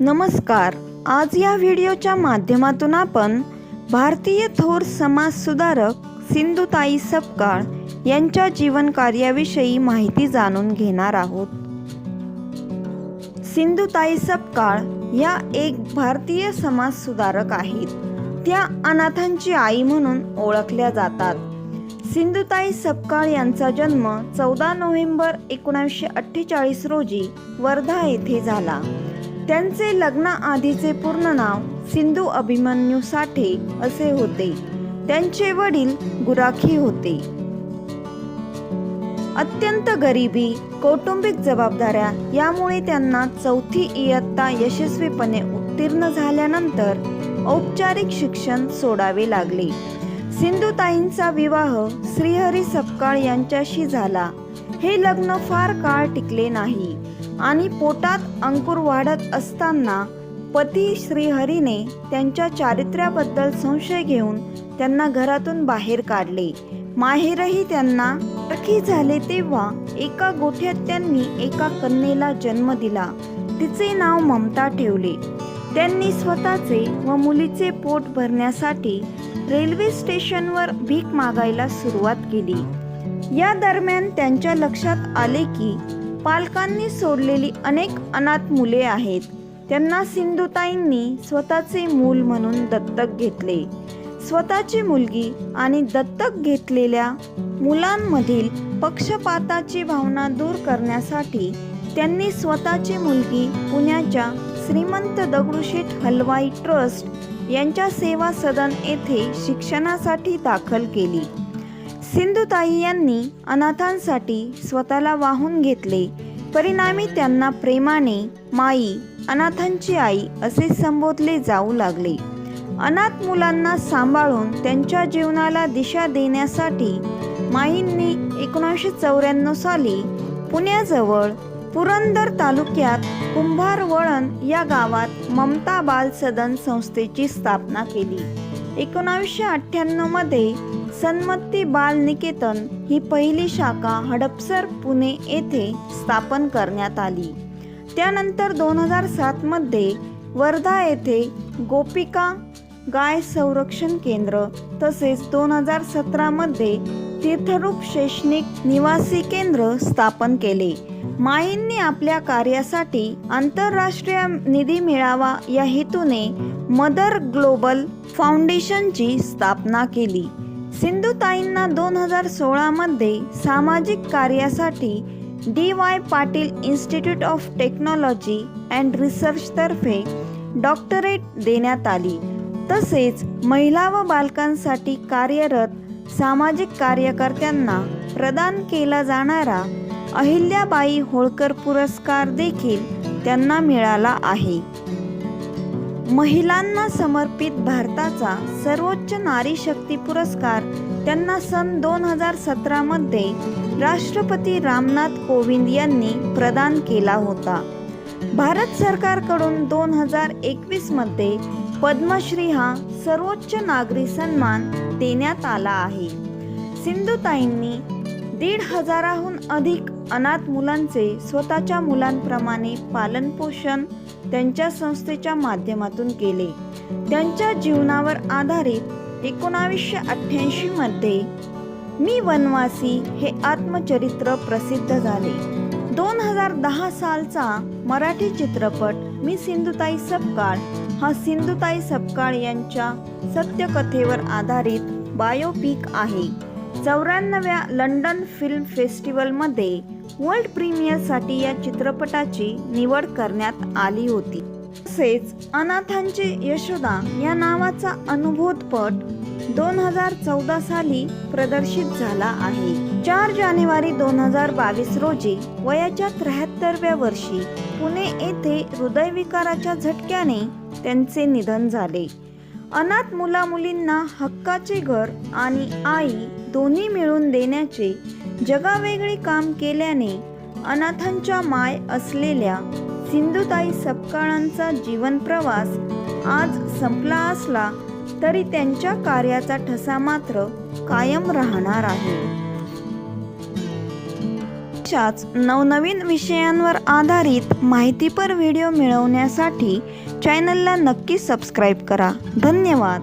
नमस्कार. आज या व्हिडिओच्या माध्यमातून आपण भारतीय थोर समाजसुधारक सिंधुताई सपकाळ यांच्या जीवन कार्याविषयी माहिती जाणून घेणार आहोत. सिंधुताई सपकाळ या एक भारतीय समाजसुधारक आहेत. त्या अनाथांची आई म्हणून ओळखल्या जातात. सिंधुताई सपकाळ यांचा जन्म चौदा नोव्हेंबर एकोणीसशे अठ्ठेचाळीस रोजी वर्धा येथे झाला. त्यांचे लग्नाआधीचे पूर्ण नाव सिंधू अभिमन्यू साठे असे होते. त्यांचे वडील गुराखी होते. अत्यंत गरिबी कौटुंबिक जबाबदाऱ्या यामुळे त्यांना चौथी इयत्ता यशस्वीपणे उत्तीर्ण झाल्यानंतर औपचारिक शिक्षण सोडावे लागले. सिंधुताईंचा विवाह श्रीहरी सपकाळ यांच्याशी झाला. हे लग्न फार काळ टिकले नाही. आणि पोटात अंकुर वाढत असताना पती श्रीहरीने त्यांच्या चारित्र्याबद्दल संशय घेऊन त्यांना घरातून बाहेर काढले. माहेरही त्यांना टर्की झाले तेव्हा एका गोठ्यात त्यांनी एका कन्येला जन्म दिला. तिचे नाव ममता ठेवले. त्यांनी स्वतःचे व मुलीचे पोट भरण्यासाठी रेल्वे स्टेशनवर भीक मागायला सुरुवात केली. या दरम्यान त्यांच्या लक्षात आले की पालकांनी सोडलेली अनेक अनाथ मुले आहेत. त्यांना सिंधुताईंनी स्वतःचे मूल म्हणून दत्तक घेतले. स्वतःची मुलगी आणि दत्तक घेतलेल्या मुलांमधील पक्षपाताची भावना दूर करण्यासाठी त्यांनी स्वतःची मुलगी पुण्याच्या श्रीमंत दगडूशेठ हलवाई ट्रस्ट यांच्या सेवा सदन येथे शिक्षणासाठी दाखल केली. सिंधुताई यांनी अनाथांसाठी स्वतःला वाहून घेतले. परिणामी त्यांना प्रेमाने माई अनाथांची आई असे संबोधले जाऊ लागले. अनाथ मुलांना सांभाळून त्यांच्या जीवनाला दिशा देण्यासाठी माईंनी एकोणीसशे चौऱ्याण्णव साली पुण्याजवळ पुरंदर तालुक्यात कुंभारवळण या गावात ममता बाल सदन संस्थेची स्थापना केली. एकोणावीसशे अठ्ठ्याण्णवमध्ये सन्मती बाल निकेतन ही पहिली शाखा हडपसर पुणे येथे स्थापन करण्यात आली. त्यानंतर दोन हजार सातमध्ये वर्धा येथे गोपिका गाय संरक्षण केंद्र तसेच दोन हजार सतरामध्ये तीर्थरूप शैक्षणिक निवासी केंद्र स्थापन केले. माईंनी आपल्या कार्यासाठी आंतरराष्ट्रीय निधी मिळावा या हेतूने मदर ग्लोबल फाउंडेशनची स्थापना केली. सिंधुताईंना दोन हजार सोळामध्ये सामाजिक कार्यासाठी D Y Patil institute of technology and रिसर्चतर्फे doctorate देण्यात आली. तसेच महिला व बालकांसाठी कार्यरत सामाजिक कार्यकर्त्यांना प्रदान केला जाणारा अहिल्याबाई होळकर पुरस्कार देखील त्यांना मिळाला आहे. महिलांना समर्पित भारताचा सर्वोच्च नारी शक्ती पुरस्कार त्यांना सन दोन हजार सतरामध्ये राष्ट्रपती रामनाथ कोविंद यांनी प्रदान केला होता. भारत सरकारकडून दोन हजार एकवीसमध्ये पद्मश्री हा सर्वोच्च नागरी सन्मान देण्यात आला आहे. सिंधुताईंनी दीड हजाराहून अधिक अनाथ मुलांचे स्वतःच्या मुलांप्रमाणे पालनपोषण त्यांच्या संस्थेच्या माध्यमातून केले. त्यांच्या जीवनावर आधारित एकोणावीसशे अठ्ठ्याऐंशी मध्ये मी वनवासी हे आत्मचरित्र प्रसिद्ध झाले. दोन हजार दहा सालचा मराठी चित्रपट मी सिंधुताई सपकाळ हा सिंधुताई सपकाळ यांच्या सत्यकथेवर आधारित बायोपिक आहे. चौऱ्याण्णव्या लंडन फिल्म फेस्टिवलमध्ये वर्ल्ड प्रीमियरसाठी या चित्रपटाची निवड करण्यात आली होती. तसेच अनाथांचे यशोदा या नावाचा अनुभूतपट दोन हजार चौदा साली प्रदर्शित झाला आहे. चार जानेवारी दोन हजार बावीस रोजी वयाच्या त्र्याहत्तरव्या वर्षी पुणे येथे हृदयविकाराच्या झटक्याने त्यांचे निधन झाले. अनाथ मुला मुलींना हक्काचे घर आणि आई दोन्ही मिळून देण्याचे जगावेगळे काम केल्याने अनाथांच्या माय असलेल्या सिंधुताई सपकाळांचा जीवन प्रवास आज संपला असला तरी त्यांच्या कार्याचा ठसा मात्र कायम राहणार आहे. अशाच नवनवीन विषयांवर आधारित माहितीपर व्हिडिओ मिळवण्यासाठी चॅनलला नक्की सबस्क्राईब करा. धन्यवाद.